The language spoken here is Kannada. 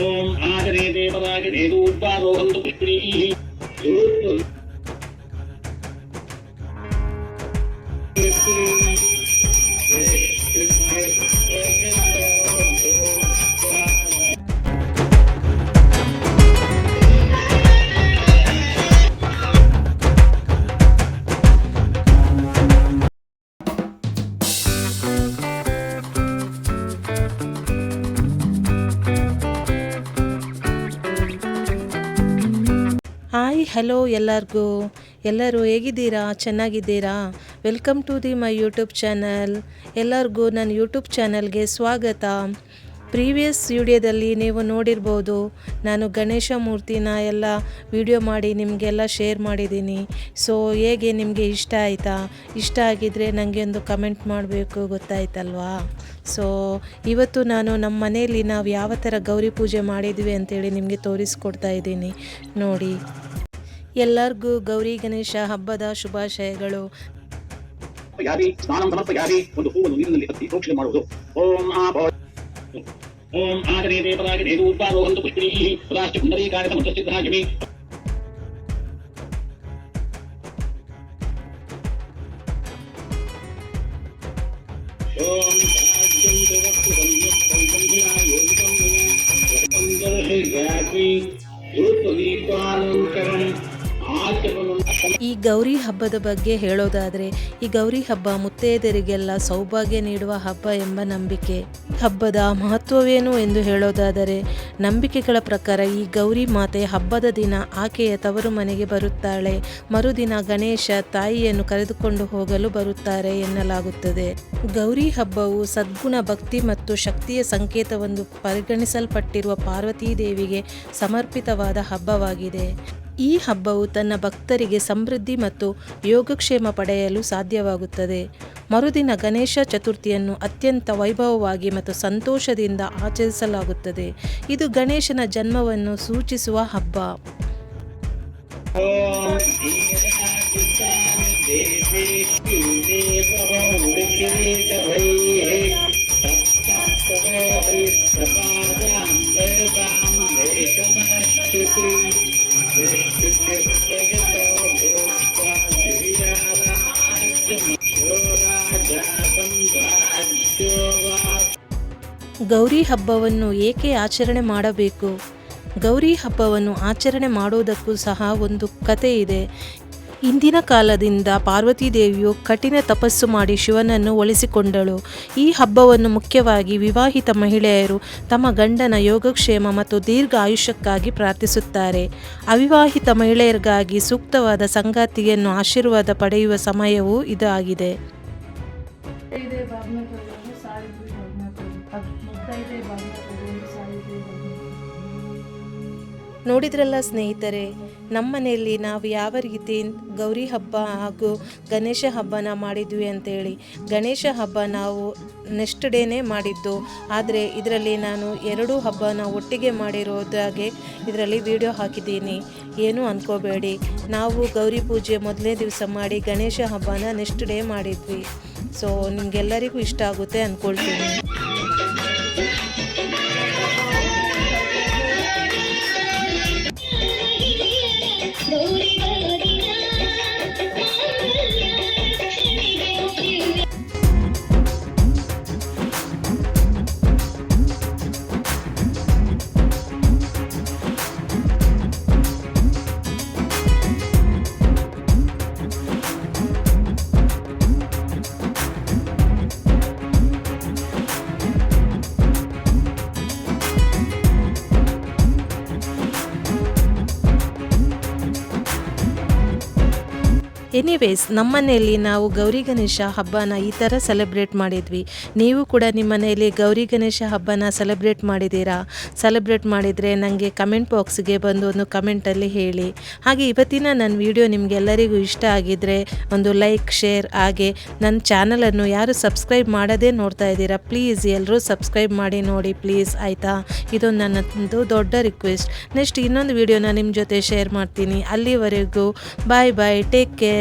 ఓం ఆచరే దేవరాజ రేదూర్వారోహంతు పుష్ణీః ಹಾಯ್, ಹಲೋ ಎಲ್ಲರಿಗೂ. ಎಲ್ಲರೂ ಹೇಗಿದ್ದೀರಾ? ಚೆನ್ನಾಗಿದ್ದೀರಾ? Welcome to the my YouTube channel. ಎಲ್ಲರಿಗೂ ನನ್ನ ಯೂಟ್ಯೂಬ್ ಚಾನಲ್ಗೆ ಸ್ವಾಗತ. ಪ್ರೀವಿಯಸ್ ವಿಡಿಯೋದಲ್ಲಿ ನೀವು ನೋಡಿರ್ಬೋದು, ನಾನು ಗಣೇಶ ಮೂರ್ತಿನ ಎಲ್ಲ ವಿಡಿಯೋ ಮಾಡಿ ನಿಮಗೆಲ್ಲ ಶೇರ್ ಮಾಡಿದ್ದೀನಿ. ಸೊ, ಹೇಗೆ ನಿಮಗೆ ಇಷ್ಟ ಆಯಿತಾ? ಇಷ್ಟ ಆಗಿದ್ದರೆ ನನಗೆ ಒಂದು ಕಮೆಂಟ್ ಮಾಡಬೇಕು, ಗೊತ್ತಾಯ್ತಲ್ವಾ? ಸೊ, ಇವತ್ತು ನಾನು ನಮ್ಮ ಮನೆಯಲ್ಲಿ ನಾವು ಯಾವ ಥರ ಗೌರಿ ಪೂಜೆ ಮಾಡಿದ್ವಿ ಅಂತೇಳಿ ನಿಮಗೆ ತೋರಿಸ್ಕೊಡ್ತಾ ಇದ್ದೀನಿ. ನೋಡಿ. ಎಲ್ಲರಿಗೂ ಗೌರಿ ಗಣೇಶ ಹಬ್ಬದ ಶುಭಾಶಯಗಳು ಯಾರಿ ಸ್ನಾನಂ ಒಂದು ಮಾಡುವುದು ಓಂ ಆಭೋ ಓಂ ಸಮಸ್ತಸಿದ್ಧಾಗಿಮಿ ಓಂ ಈ ಗೌರಿ ಹಬ್ಬದ ಬಗ್ಗೆ ಹೇಳೋದಾದರೆ, ಈ ಗೌರಿ ಹಬ್ಬ ಮುತ್ತೈದೆಯರಿಗೆಲ್ಲ ಸೌಭಾಗ್ಯ ನೀಡುವ ಹಬ್ಬ ಎಂಬ ನಂಬಿಕೆ. ಹಬ್ಬದ ಮಹತ್ವವೇನು ಎಂದು ಹೇಳೋದಾದರೆ, ನಂಬಿಕೆಗಳ ಪ್ರಕಾರ ಈ ಗೌರಿ ಮಾತೆ ಹಬ್ಬದ ದಿನ ಆಕೆಯ ತವರು ಮನೆಗೆ ಬರುತ್ತಾಳೆ. ಮರುದಿನ ಗಣೇಶ ತಾಯಿಯನ್ನು ಕರೆದುಕೊಂಡು ಹೋಗಲು ಬರುತ್ತಾರೆ ಎನ್ನಲಾಗುತ್ತದೆ. ಗೌರಿ ಹಬ್ಬವು ಸದ್ಗುಣ ಭಕ್ತಿ ಮತ್ತು ಶಕ್ತಿಯ ಸಂಕೇತವೆಂದು ಪರಿಗಣಿಸಲ್ಪಟ್ಟಿರುವ ಪಾರ್ವತೀ ದೇವಿಗೆ ಸಮರ್ಪಿತವಾದ ಹಬ್ಬವಾಗಿದೆ. ಈ ಹಬ್ಬವು ತನ್ನ ಭಕ್ತರಿಗೆ ಸಮೃದ್ಧಿ ಮತ್ತು ಯೋಗಕ್ಷೇಮ ಪಡೆಯಲು ಸಾಧ್ಯವಾಗುತ್ತದೆ. ಮರುದಿನ ಗಣೇಶ ಚತುರ್ಥಿಯನ್ನು ಅತ್ಯಂತ ವೈಭವವಾಗಿ ಮತ್ತು ಸಂತೋಷದಿಂದ ಆಚರಿಸಲಾಗುತ್ತದೆ. ಇದು ಗಣೇಶನ ಜನ್ಮವನ್ನು ಸೂಚಿಸುವ ಹಬ್ಬ. ಗೌರಿ ಹಬ್ಬವನ್ನು ಏಕೆ ಆಚರಣೆ ಮಾಡಬೇಕು? ಗೌರಿ ಹಬ್ಬವನ್ನು ಆಚರಣೆ ಮಾಡುವುದಕ್ಕೂ ಸಹ ಒಂದು ಕತೆ ಇದೆ. ಇಂದಿನ ಕಾಲದಿಂದ ಪಾರ್ವತಿದೇವಿಯು ಕಠಿಣ ತಪಸ್ಸು ಮಾಡಿ ಶಿವನನ್ನು ಒಲಿಸಿಕೊಂಡಳು. ಈ ಹಬ್ಬವನ್ನು ಮುಖ್ಯವಾಗಿ ವಿವಾಹಿತ ಮಹಿಳೆಯರು ತಮ್ಮ ಗಂಡನ ಯೋಗಕ್ಷೇಮ ಮತ್ತು ದೀರ್ಘ ಆಯುಷ್ಯಕ್ಕಾಗಿ ಪ್ರಾರ್ಥಿಸುತ್ತಾರೆ. ಅವಿವಾಹಿತ ಮಹಿಳೆಯರಿಗಾಗಿ ಸೂಕ್ತವಾದ ಸಂಗಾತಿಯನ್ನು ಆಶೀರ್ವಾದ ಪಡೆಯುವ ಸಮಯವೂ ಇದಾಗಿದೆ. ನೋಡಿದ್ರಲ್ಲ ಸ್ನೇಹಿತರೆ ನಮ್ಮ ಮನೆಯಲ್ಲಿ ನಾವು ಯಾವ ರೀತಿ ಗೌರಿ ಹಬ್ಬ ಹಾಗೂ ಗಣೇಶ ಹಬ್ಬನ ಮಾಡಿದ್ವಿ ಅಂತೇಳಿ. ಗಣೇಶ ಹಬ್ಬ ನಾವು ನೆಕ್ಸ್ಟ್ ಡೇನೇ ಮಾಡಿದ್ದು. ಆದರೆ ಇದರಲ್ಲಿ ನಾನು ಎರಡೂ ಹಬ್ಬನ ಒಟ್ಟಿಗೆ ಮಾಡಿರೋದಾಗೆ ಇದರಲ್ಲಿ ವಿಡಿಯೋ ಹಾಕಿದ್ದೀನಿ. ಏನೂ ಅನ್ಕೋಬೇಡಿ. ನಾವು ಗೌರಿ ಪೂಜೆ ಮೊದಲನೇ ದಿವಸ ಮಾಡಿ ಗಣೇಶ ಹಬ್ಬನ ನೆಕ್ಸ್ಟ್ ಡೇ ಮಾಡಿದ್ವಿ. ಸೊ ನಿಮಗೆಲ್ಲರಿಗೂ ಇಷ್ಟ ಆಗುತ್ತೆ ಅಂದ್ಕೊಳ್ತೀನಿ ಎನಿವೇಸ್ ನಮ್ಮನೆಯಲ್ಲಿ ನಾವು ಗೌರಿ ಗಣೇಶ ಹಬ್ಬನ ಈ ಥರ ಸೆಲೆಬ್ರೇಟ್ ಮಾಡಿದ್ವಿ. ನೀವು ಕೂಡ ನಿಮ್ಮ ಮನೆಯಲ್ಲಿ ಗೌರಿ ಗಣೇಶ ಹಬ್ಬನ ಸೆಲೆಬ್ರೇಟ್ ಮಾಡಿದ್ದೀರಾ? ಸೆಲೆಬ್ರೇಟ್ ಮಾಡಿದರೆ ನನಗೆ ಕಮೆಂಟ್ ಬಾಕ್ಸ್ಗೆ ಬಂದು ಒಂದು ಕಮೆಂಟಲ್ಲಿ ಹೇಳಿ. ಹಾಗೆ ಇವತ್ತಿನ ನನ್ನ ವಿಡಿಯೋ ನಿಮಗೆಲ್ಲರಿಗೂ ಇಷ್ಟ ಆಗಿದ್ದರೆ ಒಂದು ಲೈಕ್ ಶೇರ್ ಹಾಗೆ ನನ್ನ ಚಾನಲನ್ನು ಯಾರು ಸಬ್ಸ್ಕ್ರೈಬ್ ಮಾಡದೇ ನೋಡ್ತಾ ಇದ್ದೀರಾ ಪ್ಲೀಸ್ ಎಲ್ಲರೂ ಸಬ್ಸ್ಕ್ರೈಬ್ ಮಾಡಿ ನೋಡಿ ಪ್ಲೀಸ್ ಆಯಿತಾ? ಇದೊಂದು ನನ್ನದು ದೊಡ್ಡ ರಿಕ್ವೆಸ್ಟ್ ನೆಕ್ಸ್ಟ್ ಇನ್ನೊಂದು ವಿಡಿಯೋನ ನಿಮ್ಮ ಜೊತೆ ಶೇರ್ ಮಾಡ್ತೀನಿ. ಅಲ್ಲಿವರೆಗೂ ಬಾಯ್ ಬಾಯ್ ಟೇಕ್ ಕೇರ್